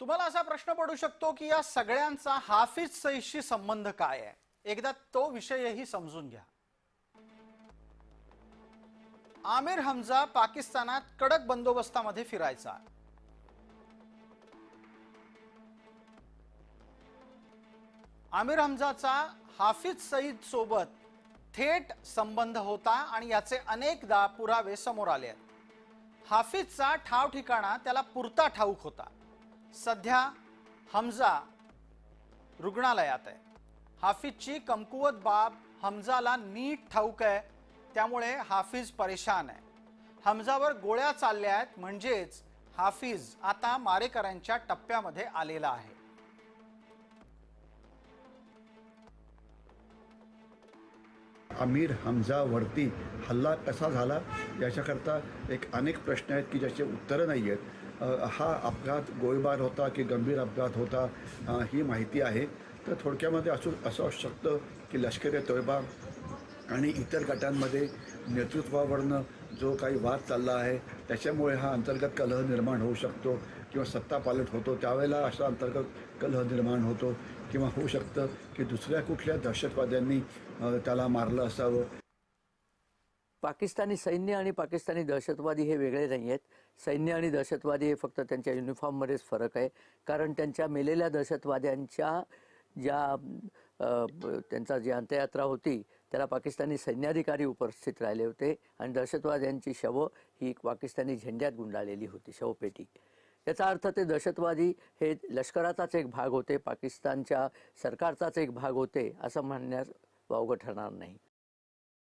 तुम्हाला असा प्रश्न पडू शकतो की या सगळ्यांचा हाफिज सईदशी संबंध काय आहे? एकदा तो विषयही समजून घ्या. आमिर हमजा पाकिस्तानात कडक बंदोबस्तामध्ये फिरायचा. आमिर हमजाचा हाफिज सईद सोबत थेट संबंध होता आणि याचे अनेकदा पुरावे समोर आले आहेत. हाफिजचा ठाव ठिकाणा त्याला पुरता ठाऊक होता. सध्या हमजा रुग्णालयात आहे. हाफिजची कमकुवत बाब हमजाला नीट ठाऊक आहे त्यामुळे हाफिज परेशान आहे. हमजावर गोळ्या चालल्या आहेत म्हणजेच हाफिज आता मारेकऱ्यांच्या टप्प्यामध्ये आलेला आहे. आमिर हमजावरती हल्ला कसा झाला याच्याकरता एक अनेक प्रश्न आहेत की ज्याचे उत्तरं नाही आहेत. हा अपघात गोळीबार होता की गंभीर अपघात होता ही माहिती आहे. तर थोडक्यामध्ये असू असं असू शकतं की लष्कर ए तोयबा आणि इतर गटांमध्ये नेतृत्वावरनं जो काही वाद चालला आहे त्याच्यामुळे हा अंतर्गत कलह निर्माण होऊ शकतो. किंवा सत्ता पालट होतो त्यावेळेला असा अंतर्गत कलह निर्माण होतो किंवा होऊ शकतं की दुसऱ्या कुठल्या दहशतवाद्यांनी त्याला मारलं असावं. पाकिस्तानी सैन्य आणि पाकिस्तानी दहशतवादी हे वेगळे नाही आहेत. सैन्य आणि दहशतवादी हे फक्त त्यांच्या युनिफॉर्ममध्येच फरक आहे. कारण त्यांच्या मेलेल्या दहशतवाद्यांच्या ज्या त्यांचा जी अंत्ययात्रा होती त्याला पाकिस्तानी सैन्याधिकारी उपस्थित राहिले होते आणि दहशतवाद्यांची शवं ही पाकिस्तानी झेंड्यात गुंडाळलेली होती शवपेटी. याचा अर्थ ते दहशतवादी हे लष्कराचाच एक भाग होते पाकिस्तानच्या सरकारचाच एक भाग होते असं म्हणण्यास वावगं ठरणार नाही.